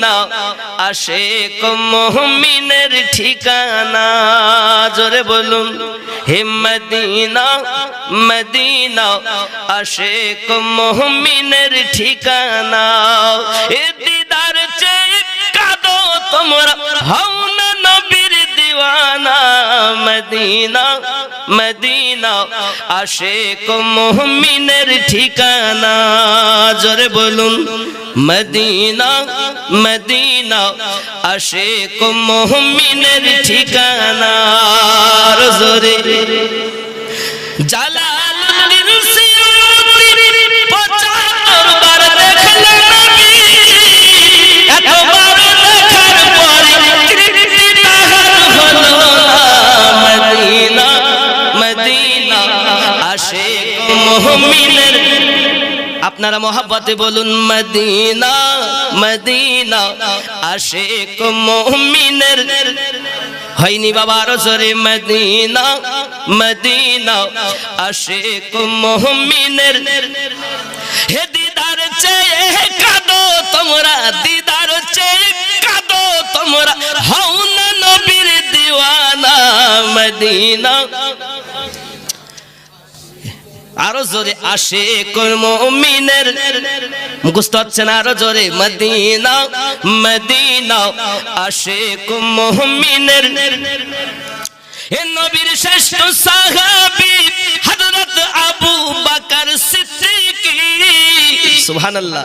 Medina আসে মোহমিনের ঠিকানা। জোরে বলুন, হে মদিনা মদিনা আসে মোহমিনের ঠিকানা। এ দিদার চেয়ে কাদো তোমরা, হও মদিনা মদিনা আসে মোহমিনের ঠিকানা জোরে বলুন মদিনা মদিনা আসে মোহমিনের ঠিকানা জোরে জালালুদ্দিন আসে মুমিনের। আপনারা মোহাব্বতে বলুন, মদিনা মদিনা আসে মুমিনের। হয়নি বাবার জোরে, মদিনা মদিনা আসে মুমিনের। হে দিদার চেয়ে কাদো তোমরা, দিদার চেয়ে কাদো তোমরা। হও না নবীর দিওয়ানা, মদিনা। আরও জোরে আসে মুমিনের মুখস্থ হচ্ছে না, আরও জোরে মদিনা মদিনা আসে মুমিনের। এ নবীর শ্রেষ্ঠ আবু সিদ্দিকী। সুবহানাল্লাহ।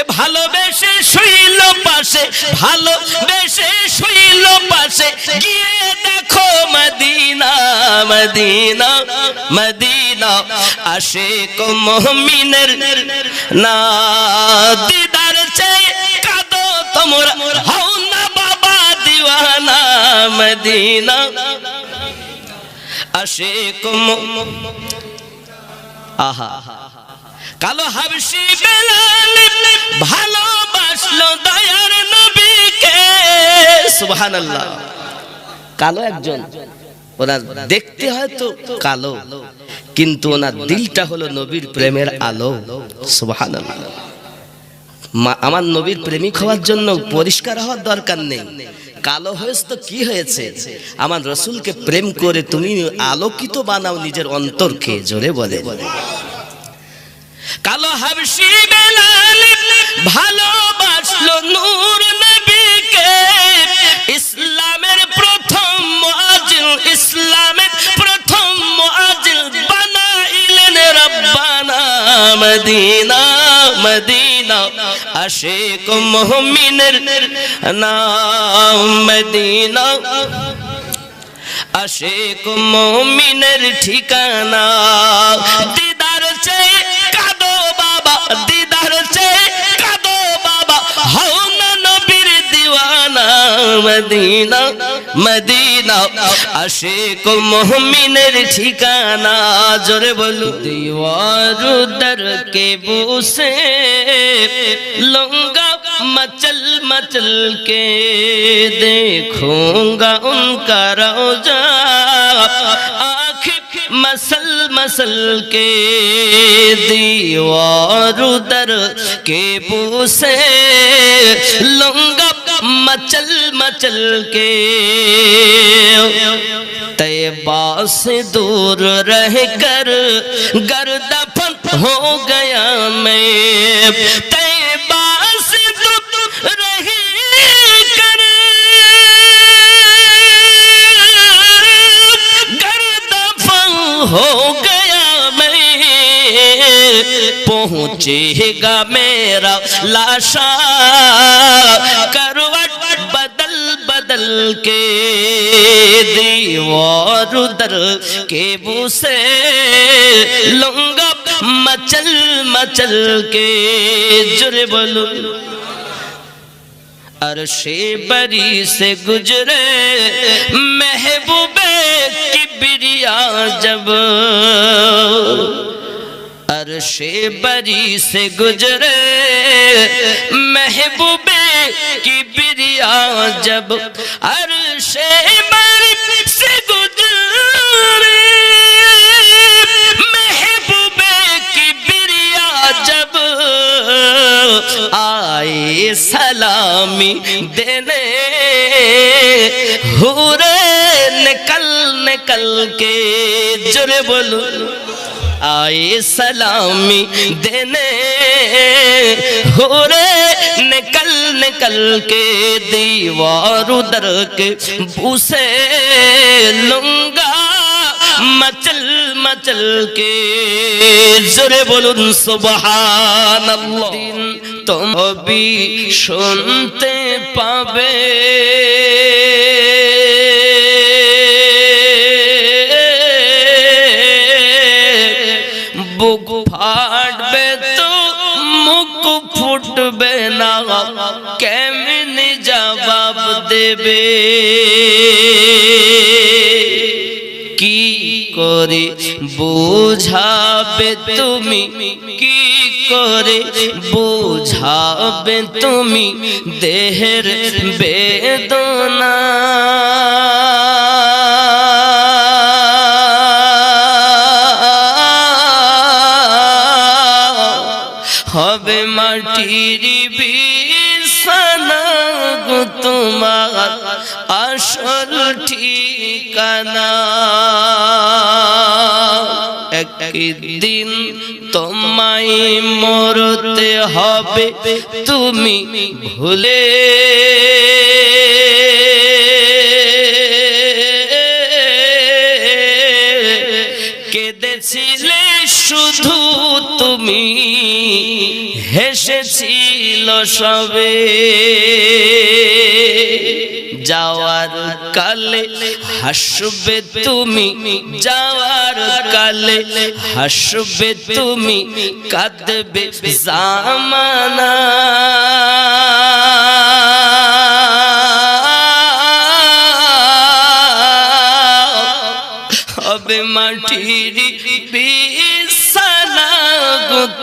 এ ভালোবেসে শুইল পাশে, ভালোবেসে শুইল পাশে, গিয়ে মদিনা মদিনা, আশিক মুমিনের না দিদার চেয়ে কাঁদো তোমরা। হও না বাবা দিওয়ানা মদিনা। আশিক আহা। কালো হাবশি বেলাল ভালোবাসলো দয়ার নবীকে। সুবহানাল্লাহ। কালো একজন। ওনার দেখতে হয়তো কালো, কিন্তু ওনার দিলটা হলো নবীর প্রেমের আলো। সুবহানাল্লাহ। মা- আমার নবীর প্রেমিক হওয়ার জন্য পরিষ্কার হওয়ার দরকার নেই। কালো হয়েছে তো কি হয়েছে? আমার রসুলকে প্রেম করে তুমি আলোকিত বানাও নিজের অন্তরকে, জোরে বলে। কালো হাবশি মদিনা মদিনা আশেক মোহমিনের নাম মদিনা। আশেক মুমিনের ঠিকানা। দিওয়ানা মদিনা মদিনা আশিক মুমিনের ঠিকানা জোরে বলু दीवार दर के बूसे लूंगा मचल मचल के देखूंगा उनका रोजा आँख मसल मसल के दीवार दर के बूसे लूंगा مچل مچل کے طیبہ سے دور رہ کر گردہ پن ہو گیا میں۔ پہنچے گا میرا لاشا۔ کروٹ بدل بدل کے دیوار در کے بوسے۔ لنگا مچل مچل کے جرے بلو عرشِ بری سے گزرے۔ محبوبِ کبریاں جب عرش بری سے گزرے۔ محبوب کی بریا جب عرش بری سے گجرے محبوب کی بریا جب آئے سلامی دینے۔ ہورے نکل نکل کے جرے بولو آئے سلامی دینے۔ ہو رے نکل نکل کے دیوار ادھر کے بوسے لوں گا مچل مچل کے۔ زرے بولن سبحان اللہ۔ تم بھی سنتے پاوے۔ দেবে। কি করে বোঝাবে তুমি? কি করে বোঝাবে তুমি? দেহের বেদনা। হবে মাটির বিছানা। তোমার আসল ঠিকানা। একদিন তোমায় মরতে হবে তুমি ভুলে সবে। যাওয়ার কালে হাসবে তুমি যাওয়ার কালে হাসবে তুমি কাঁদবে জামানা। হবে মাটির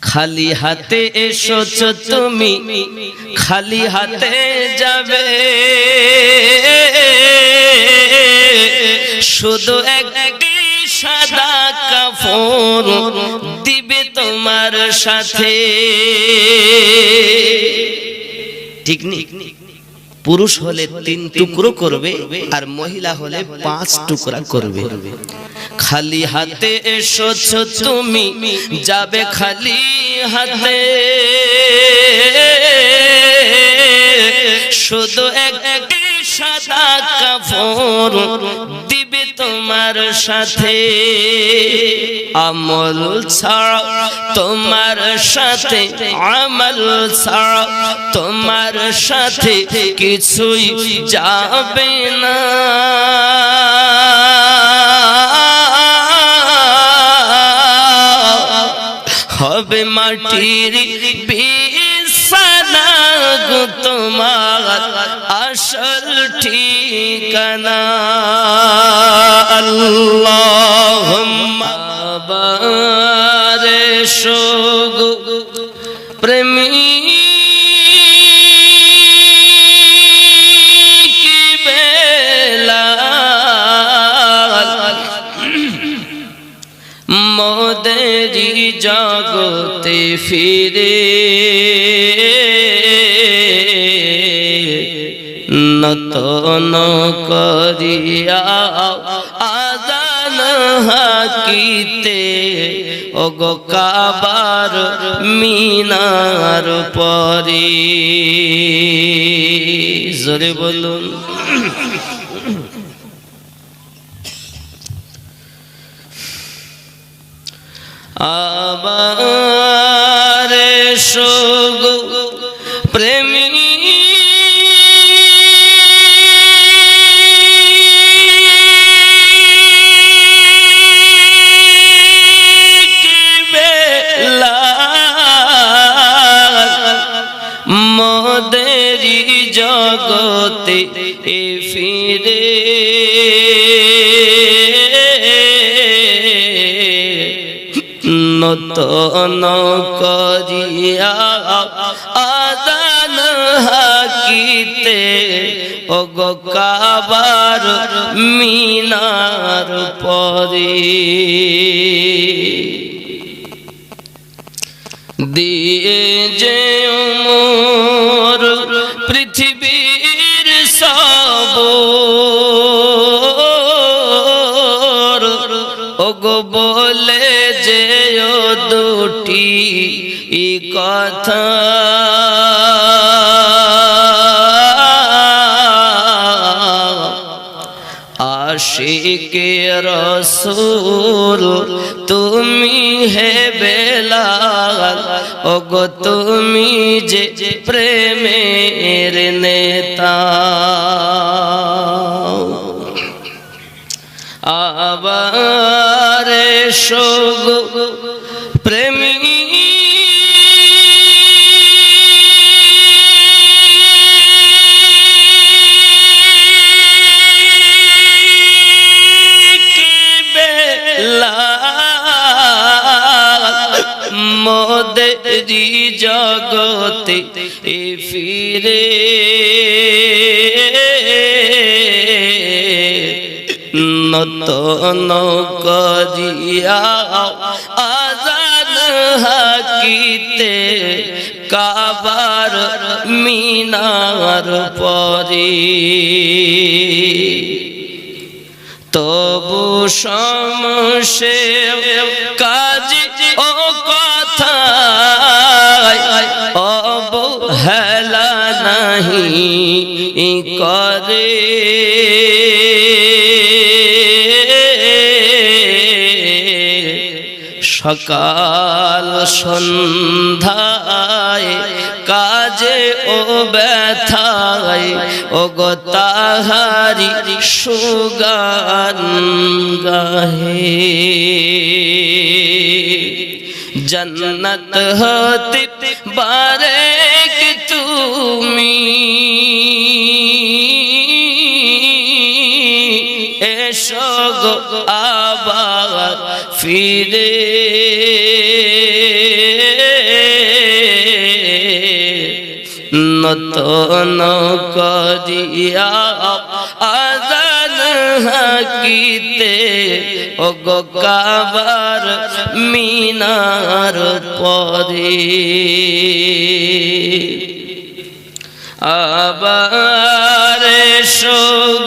খালি হাতে এসেছ তুমি, খালি হাতে যাবে। শুধু একটি সাদা কাফন দিবে তোমার সাথে। ঠিক নি? পুরুষ হলে তিন টুকরো করবে আর মহিলা হলে পাঁচ টুকরা করবে। খালি হাতে এসছ তুমি, যাবে খালি হাতে। শুধু এক সাদা কাপড় দিবে তোমার সাথে। আমল ছাড়া তোমার সাথে, আমল ছাড়া তোমার সাথে কিছুই যাবে না। হবে মাটির বিছানা তোমার আসল ঠিকানা আল্লাহুম্মা বারে শোগো প্রেমী মোদেরি জগতে ফিরে নতন করিয়া আজান হাকিতে ওগো কাবার মিনার পরে। জোরে বলুন। আবার সুগ প্রেমী নতন করিয়া আদান হাকিতে ওগো কাবার মিনার পরে। দিয়ে যে কথা। আশিকে রসুল তুমি হে বেলাল ওগো তুমি যে প্রেমের নেতা। আবার সগ নতন করিয়া আজান হাকিতে কাবার মিনার পরে। তবু সমসে কাজ ও কথা অবহেলা নাহি করে। সকাল সন্ধ্যায় কাজে ও ব্যথায় ও গো তাহারি সুগান গাহে। জন্নত হতে বারে তুমি? আবার ফিরে। নতন করিয়া আজান হাকিতে ও গো কাবার মিনার পরে। আবার সগ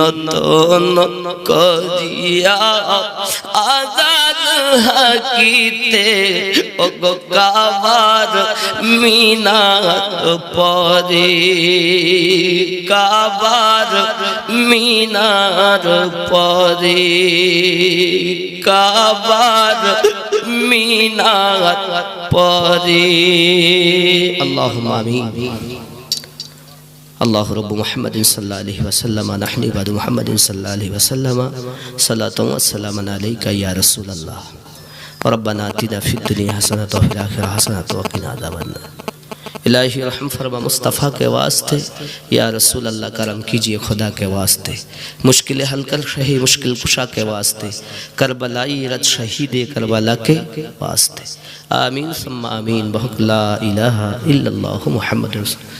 নতন করিয়া আজাদ হাকিতে ও গো কাবার মিনার পরে। কাবার মিনার পরে। কাবার মিনার পরে। আল্লাহ আমিন। اللہ رب محمد صلی اللہ علیہ وسلم نحن عباد محمد صلی اللہ علیہ وسلم صلی اللہ السلام علیکہ یا رسول اللہ ربنا آتینا فی الدنیا حسنت و فی الاخر حسنت و قنا عذاب الہی رحم فرما مصطفیٰ کے واسطے یا رسول اللہ کرم کیجیے خدا کے واسطے مشکل حل کر شہی مشکل کشا کے واسطے کربلائی رد شہید کربلا کے واسطے آمین سم آمین بہت لا الہ الا اللہ محمد رسول